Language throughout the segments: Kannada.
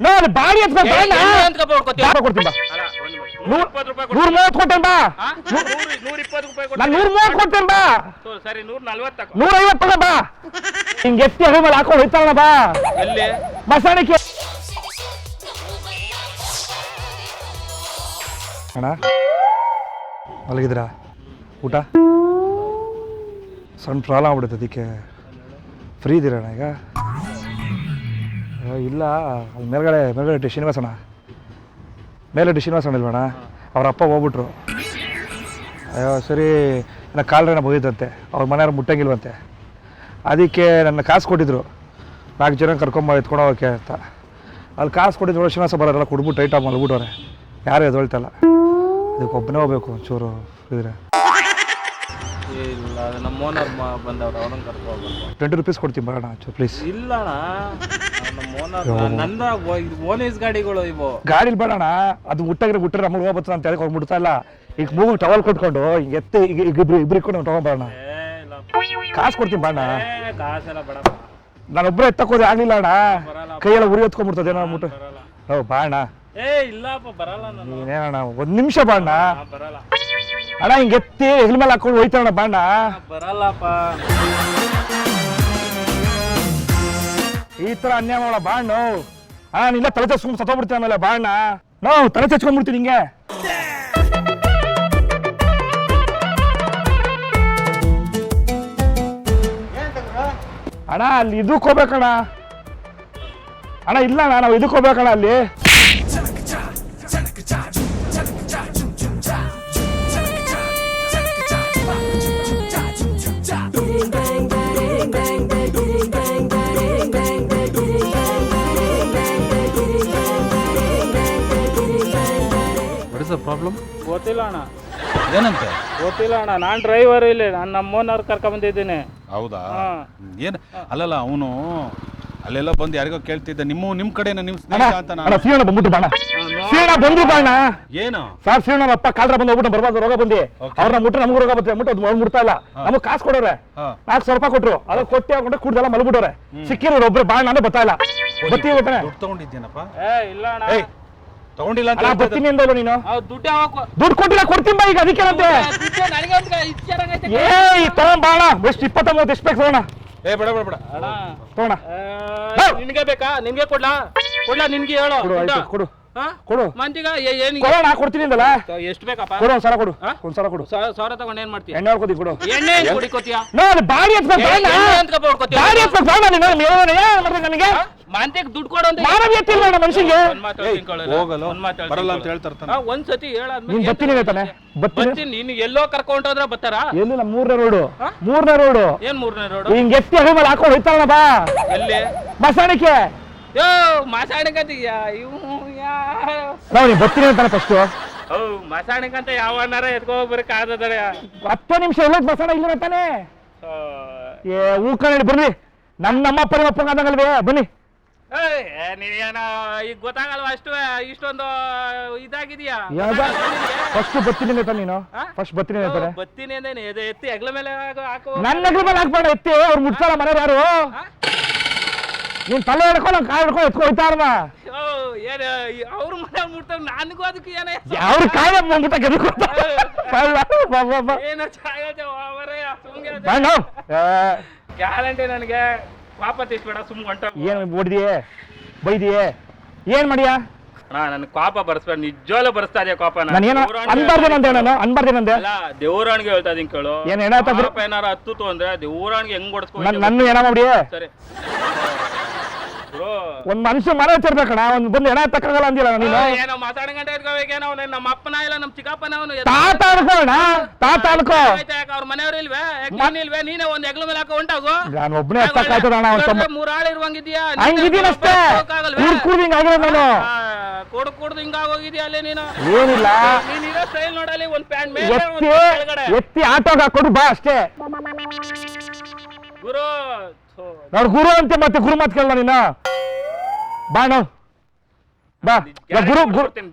ನೋಡಿ ಬಾಡಿ ಎತ್ಬೇಕು? ಬಾ, ಕೊಡ್ತೀನಿ ಬಾ. ನೂರ್- ಇಪ್ಪತ್ತು ರೂಪಾಯಿ ನೂರ್ ಮೂವತ್ತು ಕೊಟ್ಟೇನ್ ಬಾ. ಹಾ? ನೂರು- ನೂರ ಇಪ್ಪತ್ತು ರೂಪಾಯಿ ನಾನು ಕೊಡ್ತೀನಿ. ನೂರ್ ಮೂವತ್ತು ಕೊಡ್ತೇನೆ ಬಾ. ಸರಿ ನೂರ ನಲ್ವತ್ತು ತಗೋ. ನೂರ ಐವತ್ತು ತಗೋ ಬಾ. ಹಿಂಗೆ ಎತ್ತಿ ಹಣ ಮೇಲೆ ಹಾಕೊಂಡು ಹೋಯ್ತಾಳ ಬಾ. ಎಲ್ಲಿ? ಮಸಾಣಕ್ಕೆ ಅಣ್ಣ ಮಲಗಿದ್ರಾ ಊಟ? ಸಣ್ಣ ಪ್ರಾಬ್ಲಮ್ ಆಗ್ಬಿಡುತ್ತೆ ಅದಕ್ಕೆ ಫ್ರೀ ಇದ್ದೀರಣ್ಣ ಈಗ? ಇಲ್ಲ. ಅಲ್ಲಿ ಮೇಲ್ಗಡೆ ಮೇಲ್ಗಡೆ ಶ್ರೀನಿವಾಸಣ್ಣ. ಮೇಲೆ ಟಿ ಶ್ರೀನಿವಾಸಣ್ಣ ಇಲ್ವಣ್ಣ ಅವ್ರ ಅಪ್ಪ ಹೋಗ್ಬಿಟ್ರು. ಅಯ್ಯೋ ಸರಿ. ನನ್ನ ಕಾಲ್ರೇನ ಬೋದಿತ್ತಂತೆ ಅವ್ರ ಮನೆಯವ್ರು ಮುಟ್ಟಂಗಿಲ್ವಂತೆ. ಅದಕ್ಕೆ ನನ್ನ ಕಾಸು ಕೊಟ್ಟಿದ್ರು. ನಾಲ್ಕು ಜನ ಕರ್ಕೊಂಬ ಎತ್ಕೊಂಡು ಹೋಗೋಕೆ ಅಂತ. ಅಲ್ಲಿ ಕಾಸು ಕೊಟ್ಟಿದ್ರು ಶ್ರೀನಿವಾಸ ಬರೋರೆಲ್ಲ ಕೊಡ್ಬಿಟ್ಟು ಟೈಟಾಗಿ ಮಲ್ಬಿಟ್ಟವ್ರೆ. ಯಾರು ಎದೊಳ್ತಲ್ಲ ಅದಕ್ಕೆ ಒಬ್ಬನೇ ಹೋಗ್ಬೇಕು ಒಂಚೂರು ಇದ್ರೆ. ಇಲ್ಲ ನಮ್ಮ ಓನರ್ ಬಂದವ್ರು ಅವ್ರನ್ನ ಕರ್ಕೊಂಡು ಟ್ವೆಂಟಿ ರುಪೀಸ್ ಕೊಡ್ತೀನಿ ಬರೋಣ ಪ್ಲೀಸ್ ಇಲ್ಲ ನಂದ ಓನೇಸ್ ಗಾಡಿಗಳು ಇವು. ಗಾಡಿಲಿ ಬೇಡಣ ಅದು ಮುಟ್ಟಾಗಿರೋ ಹುಟ್ಟರೆ ನಮಗೆ ಹೋಗ್ಬತ್ತು ಅಂತ ಹೇಳಿ ಮುಡ್ತಾ ಇಲ್ಲ. ಈಗ ಮೂಗು ಟವಲ್ ಕೊಟ್ಕೊಂಡು ಹಿಂಗೆ ಎತ್ತಿ ಈಗ ಈಗ ಇಬ್ರು ಇಬ್ರು ಇಟ್ಕೊಂಡು ತಗೊಂಬರೋಣ. ಕಾಸು ಕೊಡ್ತೀನಿ ಬಾಣ ಕಾಸೆಲ್ಲ ಬೇಡಪ್ಪ. ನಾನೊಬ್ಬರೇ ಎತ್ತಕ್ಕೋದೆ ಆಗಲಿಲ್ಲ ಅಣ್ಣ. ಕೈಯೆಲ್ಲ ಉರಿ ಎತ್ಕೊಂಡ್ಬಿಡ್ತದೆ ಏನೋ ಮುಟ್ಟು. ಹೌ ಹೌದು ಬಾಣ ಏ ಇಲ್ಲಪ್ಪ ಬರಲ್ಲ ನಾನು. ನೀನೇನಣ್ಣ ಒಂದು ನಿಮಿಷ ಬಾಣ ಬರಲ್ಲ ಅಣ್ಣ ಹಿಂಗೆ ಎತ್ತಿ ಹೆಗ್ಲ ಮೇಲೆ ಹಾಕೊಂಡು ಹೋಯ್ತಾಣ ಬಾಣ ಆ, ಬರಲ್ಲಪ್ಪ. ಈ ತರ ಅನ್ಯಾಯ ಮಾಡ ಬಾಣ್ಣ. ಅಣ್ಣ ನಿಲ್ಲ ತಲೆ ಚಚ್ಕೊಂಡು ಸತ್ತೋಗ್ಬಿಡ್ತೀನಿ ಆಮೇಲೆ ಬಾಣ್ಣ. ನಾವು ತಲೆ ಚಚ್ಕೊಂಡ್ಬಿಡ್ತೀನಿ ಹಿಂಗೆ ಅಣ್ಣ, ಅಲ್ಲಿ ಇದಕ್ಕೆ ಹೋಗ್ಬೇಕಣ್ಣ. ಅಣ್ಣ, ಇಲ್ಲ ಅಣ್ಣ, ನಾವು ಇದಕ್ಕೆ ಹೋಗ್ಬೇಕಣ್ಣ ಅಲ್ಲಿ. ಪ್ರಾಬ್ಲಮ್ ಗೊತ್ತಿಲ್ಲ ಅಣ್ಣ. ಏನಂತ? ಗೊತ್ತಿಲ್ಲ ಅಣ್ಣ. ನಾನು ಡ್ರೈವರ್ ಇಲ್ಲಿ. ನಾನು ನಮ್ಮ ಓನರ್ ಕರ್ಕೊಂಡ್ ಬಂದಿದ್ದೀನಿ ಹೌದಾ. ಏನು? ಅಲ್ಲಲ್ಲ ಅವನು ಅಲ್ಲೆಲ್ಲ ಬಂದು ಯಾರಿಗೋ ಕೇಳ್ತಿದ್ದ. ನಿಮ್ಮ ನಿಮ್ಮ ಕಡೆನ ನಿಮ್ಮ ಅಣ್ಣ ಸ್ನೇಹಿತ ಅಂತ ಅಣ್ಣ ನಾನು ಸೀಣ ಬಂದ್ಬಿಟ್ಟು ಬಾಣ ಸೀಣ ಬಂದು ಬಾಣ ಏನು? ಸರ್ ಸೀಣ ಅಪ್ಪ ಕಾಲ್ರ ಬಂದು ಹೋಗ್ಬಿಟ್ಟು ಬರ್ಬಾರ್ದು ರೋಗ ಬಂದಿ. ಅವ್ರನ್ನ ಮುಟ್ಟ ನಮ್ಗೆ ರೋಗ ಬರ್ತದೆ ಮುಟ್ಟು ಅದು ಮುಡ್ತಾ ಇಲ್ಲ. ನಮಗೆ ಕಾಸು ಕೊಡೋರೆ. ನಾಲ್ಕು ಸಾವಿರ ರೂಪಾಯಿ ಕೊಟ್ರು. ಅದ ಕೊಟ್ಟಿ ಹಾಕೊಂಡು ಕುಡ್ದೆಲ್ಲ ಮಲ್ಬಿಟ್ಟವ್ರೆ. ಸಿಕ್ಕಿರೋರು ಒಬ್ರು ಬಾಣ ನಾನು ಬರ್ತಾ ಇಲ್ಲ. ಬತ್ತಿ ಹೋಗ್ತಾನೆ ತಗೊಂಡಿದ್ದೇನಪ್ಪ. ಏ ಇಲ್ಲ ಅಣ್ಣ. ಏಯ್ ತಗೊಂಡಿಲ್ಲ ಅಂತ ಅಣ್ಣ ಹೇಳ್ತಿದ್ದ. ಬರ್ತೀನಿ ಅಂದಲ್ಲ ನೀನು. ದುಡ್ಡು ಯಾವಾಗ ದುಡ್ಡು ಕೊಟ್ಟಿಲ್ಲ ಕೊಡ್ತೀನಿ ಬಾ ಈಗ ಅದಕ್ಕೇನಂತೆ ದುಡ್ಡು ನನಗೆ ಒಂದು ಇಚ್ಚಾರಂಗೈತೆ ಏ ತಗೊಂಡ್ ಬಾಣ ಎಷ್ಟು ಇಪ್ಪತ್ತ ಮೂವತ್ತು ಎಷ್ಟು ಬೇಕು ತಗೋಣ? ಏ ಬೇಡ ಬೇಡ ಬೇಡ. ಅಣ್ಣ. ತಗೋಣ. ಆ, ನಿನ್ಗೆ ಬೇಕಾ? ನಿನ್ಗೆ ಕೊಡ್ಲಾ? ಕೊಡ್ಲಾ ನಿನ್ಗೆ ಹೇಳು ಕೊಡು ಆಯ್ತು ಕೊಡು. ಕೊಡು. ಮಂತಿಗ ಏನು ಕೊಡೋಣ ಕೊಡ್ತೀನಿ ಅಂದಲ್ಲ? ಎಷ್ಟು ಬೇಕಪ್ಪ? ಕೊಡು ಒಂದ್ ಸಲ ಕೊಡು ಹಾ? ಒಂದ್ ಸಲ ಕೊಡು ಸಾವಿರ ತಗೊಂಡ್ ಏನ್ ಮಾಡ್ತೀಯ? ಎಣ್ಣೆ ಹೊಡ್ಕೊತಿ ಕೊಡು. ಎಣ್ಣೆ ಕುಡಿಕೋತಿಯ? ನೋ ಅದು ಬಾಡಿ ಬಾಡಿ ನೀನು ನನಗೆ ಮಂತಿಗೆ ದುಡ್ಡು ಕೊಡು ಅಂತ ಮಾನವೀಯತೆ ಇಲ್ಲ. ಹೋಗಲ್ಲ. ಬರಲ್ಲ ಅಂತ ಕೇಳು. ಹೇಳ್ತಾ ಒಂದ್ ಸತಿ ಹೇಳಾದ್ಮೇಲೆ ನೀನ್ ಏನ್ ಬತ್ತೀನಿ ತಾನೆ ಬತ್ತೀನಿ ಬರ್ತೀನಿ. ನೀನು ಎಲ್ಲೋ ಕರ್ಕೊಂಡೋದ್ರ ಬರ್ತಾರ? ಎಲ್ಲಿಲ್ಲ ಮೂರನೇ ರೋಡು? ಮೂರನೇ ರೋಡು. ಏನ್ ಮೂರನೇ ರೋಡ್? ಹಿಂಗ್ ಎತ್ತಿ ಅದ್ರ ಮೇಲೆ ಹಾಕೊಂಡು ಹೋಯ್ತಾಳ ಬಾ. ಎಲ್ಲಿ? ಮಸಾಣಿಕೆ ಯೋ ಮಾಸಾಣಿಕಂತ ಇವು ನಾವು ನೀವು ಬರ್ತೀನಿ ಅಂತಾನೆ ಫಸ್ಟ್ ಓ ಯಾವ ಯಾವನಾರ ಎತ್ಕೋ ಬರಕ್ ಹತ್ತು ನಿಮಿಷ ಎಲ್ಲ ಬಸಣ ಇಲ್ಲ ತಾನೆ ಏ ಹೂ ಕಣಿ ಬರ್ರಿ. ನನ್ನ ನಿಮ್ಮ ಅಪ್ಪಂಗ ಅಂದಂಗಲ್ವೇ ಬನ್ನಿ ನೀನೇನ ಈಗ ಗೊತ್ತಾಗಲ್ವಾ ಅಷ್ಟು ಇಷ್ಟೊಂದು ಇದಾಗಿದ್ಯಾ? ಫಸ್ಟ್ ಬರ್ತೀನಿ ಅಂತ ನೀನು? ಫಸ್ಟ್ ಬರ್ತೀನಿ ಅಂತಾನೆ ಬತ್ತೀನಿ ಅಂದೇನೆ ಎದೆ ಎತ್ತಿ ಹೆಗ್ಲ ಮೇಲೆ ಹಾಕು- ನನ್ನ ಹೆಗ್ಲ ಮೇಲೆ ಹಾಕ್ಬೇಡ ಎತ್ತಿ. ಅವ್ರು ಮುಟ್ತಾರ ಮನೆ ಯಾರು? ನೀನ್ ತಲೆ ಹಿಡ್ಕೊಂಡು ನಂಗೆ ಕಾಯಿ ಹಿಡ್ಕೊಂಡು ಎತ್ಕೊ ಹೋಯ್ತಾರಮ್ಮ ಓ ಏನ ಅವ್ರ ಮನೆ ಮುಟ್ತಾರ ನನಗೂ ಅದಕ್ಕೆ ಏನ ಅವ್ರ ಕಾಯಿ ಬಂದ್ಬಿಟ್ಟ ಗೆದ್ದು ಏನೋ ಏನು ಗ್ಯಾರಂಟಿ ನನಗೆ ಪಾಪ ತಿಸ್ಬೇಡ ಸುಮ್ ಹೊಂಟ ಹೊಡಿದಿಯೇ ಬೈದಿಯೇ? ಏನ್ ಮಾಡಿಯಾ? ಅಣ್ಣ ನನ್ ಕೋಪ ಬರ್ಸ್ಬೇಡ ನಿಜವಾಗ್ಲೂ ಬರ್ಸ್ತಾ ಇದೆಯಾ ಪಾಪ ನಾನು. ಏನೋ ಅನ್ಬಾರ್ದೇನಂತೆ ನಾನು ಅನ್ಬಾರ್ದೇನಂದೆ ಅಲ್ಲ ದೇವರಾಣಿಗೆ ಹೇಳ್ತಾ ಇದೀನಿ ಕೇಳು. ಏನ್ ಏನಾಯ್ತು? ಪಾಪ ಏನಾರ ಹತ್ತುತ್ತು ಅಂದ್ರೆ ದೇವರಾಣಿಗೆ ಹೆಂಗ್ ಹೊಡ್ಸ್ಕೊ ನನ್ ನನ್ನ ಏನ ಮಾಡಿ ಸರಿ. ಒಂದ್ ಮನುಷ್ಯ ಮರ ಹಚ್ಚಿರ್ಬೇಕಣ ಒಂದ್ ಬಂದು ಎಣ ತಕ್ಕಲ್ಲ ಅಂದಿಲ್ಲ ನೀನು? ಏನೋ ಮಾತಾಡ್ಕೊಂಡೆ ಇಟ್ಕೋಬೇಕೇನೋ ಅವ್ನು ನಮ್ಮ ಅಪ್ಪನ ಇಲ್ಲ ನಮ್ಮ ಚಿಕ್ಕಪ್ಪನ ಅವನು ತಾತ ಅನ್ಕೋಣ ತಾತ ಅನ್ಕೋ. ಅವ್ರ ಮನೆಯವ್ರು ಇಲ್ವೇ? ನೀನ್ ಇಲ್ವೇ? ನೀನೇ ಒಂದ್ ಹೆಗ್ಲ ಮೇಲೆ ಹಾಕೋ ಹೊಂಟಾಗು ನಾನು ಒಬ್ಬನೇ ಹತ್ತಕ್ಕಾಯ್ತದ ಅಣ್ಣ ಅವ್ನ್ ತಮ್ಮ ಮೂರಾಳು ಇರುವಂಗಿದ್ಯಾ? ಹಂಗಿದ್ದೀನಿ ಅಷ್ಟೇ. ಕುಡ್ ಕುಡ್ದು ಹಿಂಗ ಆಗಿರೋ ನಾನು. ಕೊಡು ಹಿಂಗ ಹಿಂಗಾಗೋಗಿದ್ಯಾ ಅಲ್ಲೇ ನೀನು? ಏನಿಲ್ಲ. ನೀನ್ ಇರೋ ಸ್ಟೈಲ್ ನೋಡಲಿ ಒಂದ್ ಪ್ಯಾಂಟ್ ಮೇಲೆ ಎತ್ತಿ ಆಟೋಗ ಕೊಡು ಬಾ ಅಷ್ಟೇ. ಗುರು ನೋಡ್ ಗುರು ಅಂತೆ ಮತ್ತೆ ಗುರು ಮಾತು ಕೇಳ ನೀನು? ಬಾಣ ಅಣ್ಣ. ಬಾ. ನಾ ಗುರು ಗುರು. ಕೊಡ್ತೀನಿ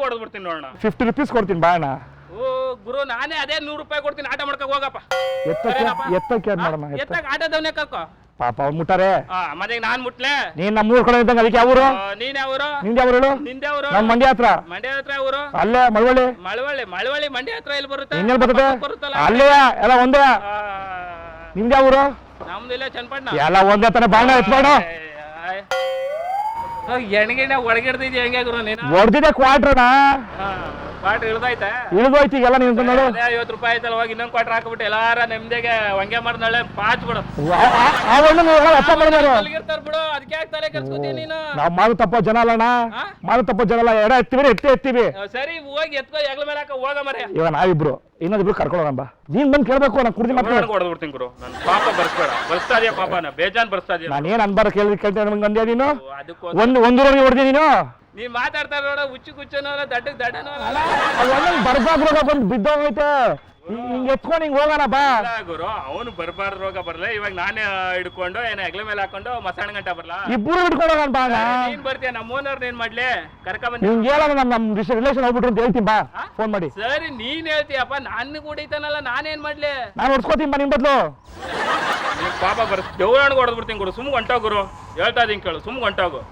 ಹೊಡೆದು ಬಿಡ್ತೀನಿ ನೋಡೋಣ ಫಿಫ್ಟಿ ರುಪೀಸ್ ಕೊಡ್ತೀನಿ ಬಾ ಅಣ್ಣ. ಓ ಗುರು ನಾನೇ ಅದೇ ನೂರು ರೂಪಾಯಿ ಕೊಡ್ತೀನಿ ಆಟ ಮಾಡ್ಕೊ ಹೋಗಪ್ಪ. ಎತ್ತಕ್ಕೆ ಸರಿನಪ್ಪ? ಎತ್ತಕ್ಕೆ ಏನ್? ಮಾಡಮ್ಮ ಎತ್ತ ಎತ್ತಾಗ ಆಟೋದವನೇ ಕರ್ಕೊ. ಪಾಪ ಅವ್ರು ಮುಟ್ಟಾರೆ. ಆ, ಮತ್ತೆ ಈಗ ನಾನ್ ಮುಟ್ಲೆ? ನೀನ್ ನಮ್ಮೂರ್ ಕಡೆ ಇದ್ದಂಗೆ ಅದಕ್ಕೆ ಯಾವ ಊರು ಆ, ನೀನ್ ಯಾವ್ರು? ನಿಂದ ಯಾವ ಊರು ನಿಂದೆ ಊರು ನಮ್ಮ ಮಂಡ್ಯ ಹತ್ರ. ಮಂಡ್ಯ ಹತ್ರ ಊರು ಅಲ್ಲೇ ಮಳವಳ್ಳಿ. ಮಳವಳ್ಳಿ ಮಳವಳ್ಳಿ ಮಂಡ್ಯ ಹತ್ರ ಎಲ್ಲಿ ಬರುತ್ತೆ? ಇನ್ನೆಲ್ಲಿ ಬರ್ತದೆ? ಪಕ್ಕಕ್ಕೆ ಬರುತ್ತಲ್ಲ ಅಲ್ಲೇ ಎಲ್ಲ ಒಂದೇ? ಆ, ನಿಮ್ದು ಯಾವ ಊರು ನಮ್ದು ಇಲ್ಲ ಚನ್ನಪಟ್ಟಣ. ಎಲ್ಲ ಒಂದೇ ತರ ಬಾಣ ಎತ್ಬೇಡ ಎಣ್ಗೆಣ್ಣ ಒಳಗಿಡ್ದಿದ್ಯ ಹೆಂಗೆ ಗುರು ನೀನು? ಹೊಡ್ದಿದೆ ಕ್ವಾಟ್ರನ ಪಾಟ್ ಇಳ್ದೈತೆ ಇಳಿದೋಯ್ತು ಈಗೆಲ್ಲ ನಿಂತು ನೋಡು ಐವತ್ತು ರೂಪಾಯಿ ಆಯ್ತಲ್ಲ ಹೋಗಿ ಇನ್ನೊಂದು ಕ್ವಾಟ್ರ್ ಹಾಕ್ಬಿಟ್ಟು ಎಲ್ಲಾರ ನೆಮ್ಮದಿಗೆ ಹಂಗೆ ನಾಳೆ ಪಾಚ್ ಬಿಡು ಅಪ್ಪ ಮಾಡಿದಾರು ಮಲಗಿರ್ತಾರ ಬಿಡು ಅದಕ್ಕೆ ಯಾಕೆ ತಲೆ ಕೆಡ್ಸ್ಕೊತೀನಿ ನೀನು ನಾವು ಮಾಡು ತಪ್ಪೋ ಜನ ಅಲ್ಲಣ್ಣ? ಮಾಡು ತಪ್ಪೋ ಜನ ಅಲ್ಲ ಎಡ ಎತ್ತೀವಿ ಎತ್ತಿ ಎತ್ತೀವಿ ಸರಿ ಹೋಗಿ ಎತ್ಕೋ ಹೆಗ್ಲ ಮೇಲೆ ಹಾಕೋ ಹೋಗ ಮರೆ ಇವಾಗ ನಾವಿಬ್ರು ಇನ್ನೊಂದಿಬ್ರು ಕರ್ಕೊಳ್ಳೋಣ ಬಾ ನೀನ್ ಬಂದು ಕೇಳ್ಬೇಕು ನಾನು ಕುಡ್ದಿ ಮಾತ್ರ ಹೊಡೆದು ಬಿಡ್ತೀನಿ ಗುರು ನನ್ನ ಪಾಪ ಬರ್ಸ್ಬೇಡ ಬರ್ಸ್ತಾ ಇದೆಯಾ ಪಾಪನ ಬೇಜಾನ್ ಬರ್ಸ್ತಾ ಇದೆಯಾ ನಾನು ಏನ್ ಅನ್ಬಾರ ಕೇಳಿದ್ ಕೇಳ್ತೇನೆ ನಮ್ಗೆ ಅಂದ್ಯಾ ನೀನು ಒಂದು ಒಂದು ಒಂದೂವರೆಗೆ ಹೊಡೆದಿ ನೀನು ನೀ ಮಾತಾಡ್ತಾರ ನೋಡ ಹುಚ್ಚು ಕುಚ್ಚನೋರ ದಡ್ಡಕ್ ದಡ್ಡನೋ ಒಂದೊಂದು ರೋಗ ಬಂದು ಬಿದ್ದೋಗೈತೆ ಹಿಂಗ್- ಎತ್ಕೊಂಡು ಹಿಂಗ್ ಹೋಗೋಣ ಬಾ. ಗುರು ಅವನು ಬರ್ಬಾರ್ದು ರೋಗ ಬರ್ಲ. ಇವಾಗ ನಾನೇ ಹಿಡ್ಕೊಂಡು ಏನ ಹೆಗ್ಲ ಮೇಲೆ ಹಾಕೊಂಡು ಮಸಾಣ ಗಂಟ ಬರಲಾ? ಹಿಡ್ಕೊಳ್ಳೋಣ ಬಾ ಅಣ್ಣ. ನೀನ್ ಬರ್ತೀಯ ನಮ್ಮ ಓನರ್ ಏನ್ ಮಾಡ್ಲಿ? ಕರ್ಕ ಬಂದ್. ನಿಮ್ಗೆ ಹೇಳೋಣ ನಮ್ ನಮ್ ರಿಲೇಷನ್ ಹೋಗ್ಬಿಟ್ರು ಅಂತ ಹೇಳ್ತೀನಿ ಬಾ. ಫೋನ್ ಮಾಡಿ. ಸರಿ ನೀನ್ ಹೇಳ್ತೀಯಪ್ಪ ನಾನು ಕುಡಿತಾನಲ್ಲ ನಾನೇನ್ ಮಾಡ್ಲಿ? ನಾನು ಹೊಡ್ಸ್ಕೊತೀನಿ ಬಾ ನಿಮ್ ಬದ್ಲು. ನೀನ್ ಪಾಪ ಬರ್ ದೇವ್ರಣ್ಣ ಹೊಡೆದ್ಬಿಡ್ತೀನಿ ಗುರು ಸುಮ್ ಹೊಂಟೋಗ್ ಗುರು. ಹೇಳ್ತಾ ಇದೀನಿ ಕೇಳು ಸುಮ್ ಹೊಂಟೋಗು.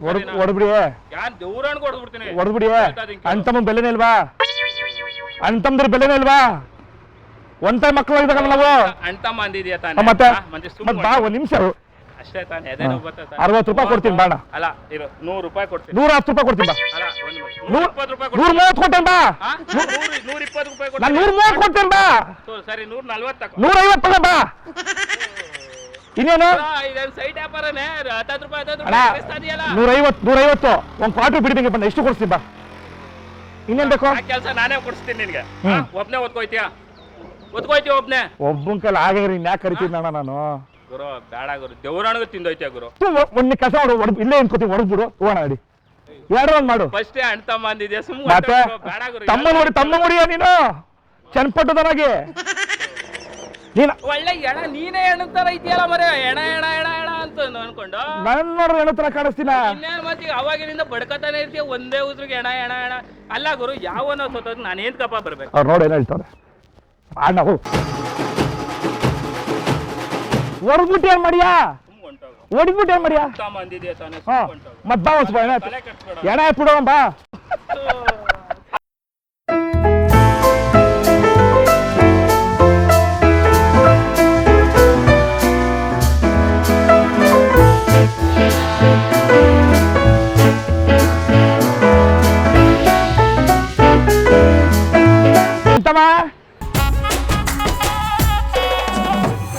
ಹೊಡ್ ಹೊಡ್ಬಿಡಿ ಯಾನ್ ದೇವ್ರಣ್ಣ ಹೊಡೆದ್ ಬಿಡ್ತೀನಿ ಹೊಡ್ಬಿಡಿ ಹೇಳ್ತಾ ಇದೀನಿ ಕೇಳು. ಅಂತಮ್ಮ ಬೆಲೆನೇ ಇಲ್ವಾ? ಅಂತಮ್ದ್ರ ಬೆಲೆನೇ ಇಲ್ವಾ? ಒಂದ್ ಟೈಮ್ ಮಕ್ಳು ಇದ್ದಾಗಲ್ಲ ನಾವು. ಅಣ್ತಮ್ಮ ಅಂದಿದ್ಯಾ ತಾನೆ? ಮತ್ತೆ? ಮತ್ತೆ ಬಾ ಒಂದ್ ನಿಮಿಷ ಅಷ್ಟೇ ತಾನೆ. ಅರವತ್ತು ರೂಪಾಯಿ ಕೊಡ್ತೀನಿ ಬಾಣ ಅಲ್ಲ ಇರು ನೂರು ರೂಪಾಯಿ ಕೊಡ್ತೀನಿ. ನೂರ ಹತ್ತು ರೂಪಾಯಿ ಕೊಡ್ತೀನಿ ಬಾ. ಅಲ್ಲ ಒಂದ್ ನಿಮಿಷ. ನೂರ್ ಕೊಡ್ತೀನಿ. ಮೂವತ್ತು ಬಾ? ನೂರು ಇಪ್ಪತ್ತು ರೂಪಾಯಿ ನೂರ ಮೂವತ್ತು ಕೊಡ್ತೇನೆ ಬಾ. ಸರಿ ನೂರ ನಲ್ವತ್ತು ನೂರ ಐವತ್ತು ಬಾ. ಇನ್ನೇನು? ಆ, ಇದೇನ್ ಸೈಟ್ ವ್ಯಾಪಾರನೇ. ಹತ್ತತ್ತು ರೂಪಾಯಿ ಹತ್ತತ್ತು ಅಣ್ಣ ರೂಪಾಯಿ ಕಳಿಸ್ತಾ ಇದೆಯಲ್ಲ. ನೂರ ಐವತ್ತು ನೂರ ಐವತ್ತು ಒಂದ್ ಕ್ವಾರ್ಟರ್ ಬಿಡ್ತೀನಿ ಬಂದ ಎಷ್ಟು ಕೊಡ್ತೀನಿ ಬಾ. ಇನ್ನೇನ್ ಬೇಕು? ಆ ಕೆಲಸ ನಾನೇ ಕೊಡಿಸ್ತೀನಿ ನಿನ್ಗೆ. ಒಬ್ನೇ ಓದ್ಕೋಯ್ತೀಯ ಓದ್ಕೋಯ್ತೀಯ ಒಬ್ನೇ? ಒಬ್ಬನ್ ಕೈಲಿ ಆಗಂಗ್ರಿ ಇನ್ಯಾಕೆ ಕರಿತೀನಿ ಅಣ್ಣ ನಾನು ಗುರು ಬೇಡ ಗುರು. ದೇವ್ರಾಣಿಗೂ ತಿಂದೋಯ್ತೀಯ ಗುರು? ತು, ಒ- ಕೆಲಸ ಮಾಡು ಹೊಡ್ ಇಲ್ಲೇ ಇನ್ಕೋತೀನಿ ಹೊಡೆದ್ಬಿಡು ಹೋಗೋಣ ನಡಿ. ಎರಡು ಒಂದ್ ಮಾಡು. ಫಸ್ಟೇ ಅಣ್ಣ ತಮ್ಮ ಅಂದಿದ್ಯಾ? ಸುಮ್ಮನೆ ಬೇಡ ಗುರು. ತಮ್ಮ ನೋಡಿ ತಮ್ಮ ನೋಡಿಯ ನೀನು? ಚನ್ನಪಟ್ಟದನಾಗಿ? ನೀನು ಒಳ್ಳೆ ಎಣ ನೀನೇ ಎಣ ತರ ಇದೆಯಲ್ಲ ಮರೆ. ಎಣ ಎಣ ಎಣ ಎಣ ಅಂತ ಅನ್ಕೊಂಡು. ನನ್ನ ನೋಡ್ರಿ ಏನೋ ತರ ಕಾಣಿಸ್ತೀನ? ಇನ್ನೇನ್ ಮತ್ತೆ ಈಗ ಅವಾಗಿನಿಂದ ಬಡ್ಕತಾನೆ ಇರ್ತೀಯ ಒಂದೇ ಉದ್ರಿಗೆ ಎಣ ಎಣ ಎಣ. ಅಲ್ಲ ಗುರು ಯಾವನೋ ಸೋತೋದ್ ನಾನು ಏನ್ ಕಪ್ಪ ಬರ್ಬೇಕು? ಅವ್ರು ನೋಡಿ ಏನೋ ಹೇಳ್ತಾರೆ. ಅಣ್ಣ ಹೋಗು ಹೊಡೆದ್ಬಿಟ್ಟು ಏನ್ ಮಾಡಿಯಾ? ಹೊಡಿದ್ಬಿಟ್ಟು ಏನ್ ಮಾಡಿಯಾ? ಹಾ ಮತ್ ಬಾ ಒಂದ್ ಎಣ ಎಣ ಎತ್ಬಿಡೋಣ ಬಾ.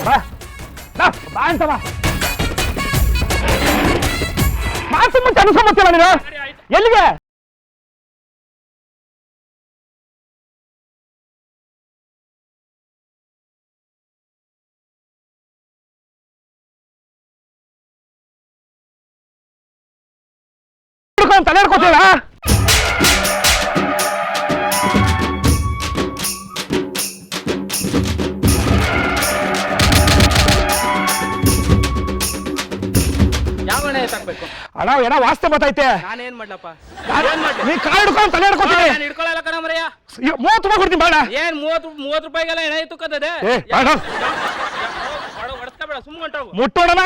ಬಾ. ಅಂತಮ್ಮ ಮಾತು ಮುಂಚೆ ಅನುಸಂಬತ್ತಿಲ್ಲ ನೀನು? ಎಲ್ಲಿಗೆ? ತಲೆ ಹಿಡ್ಕೊತೀರ ಅಣ್ಣ ಏನೋ ವಾಸ್ತೆ ಬತ್ತೈತೆ ನಾನೇನ್ ಮಾಡ್ಲಪ್ಪ? ನೀ ಕಾರ್ ಹಿಡ್ಕೊಂಡು ತಲೆ ಹಿಡ್ಕೊತೀನಿ. ನಾನು ಹಿಡ್ಕೊಳ್ಳಲ್ಲ ಕಣ ಮರೆಯ ಮೂವತ್ತು ರೂಪಾಯಿ ಕೊಡ್ತೀನಿ ಬೇಡ ಏನ್ ಮೂವತ್ತು ಮೂವತ್ತು ರೂಪಾಯಿಗೆಲ್ಲ ಎಣ್ಣೆ ತುಕ್ಕತ್ತದೆ ಏ ಬೇಡ ಹೊಡ್ಸ್ಕೊಬೇಡ ಸುಮ್ ಹೊಂಟೋಗು. ಮುಟ್ಟೋಡಣ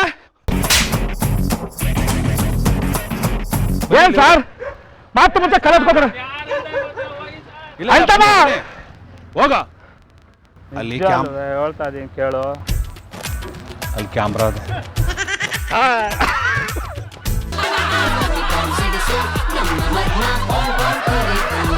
ಏನ್ ಸರ್? ಮಾತು ಮುಂಚೆ ಕಲಿಸ್ಕೊತಾರೆ ಇಲ್ಲ. ಹೋಗ. ಅಲ್ಲಿ ಕ್ಯಾಮ್ ಹೇಳ್ತಾ ಇದೀನಿ ಕೇಳು. ಅಲ್ಲಿ ಕ್ಯಾಮ್ರಾ ಅದ ಆ, my phone, phone,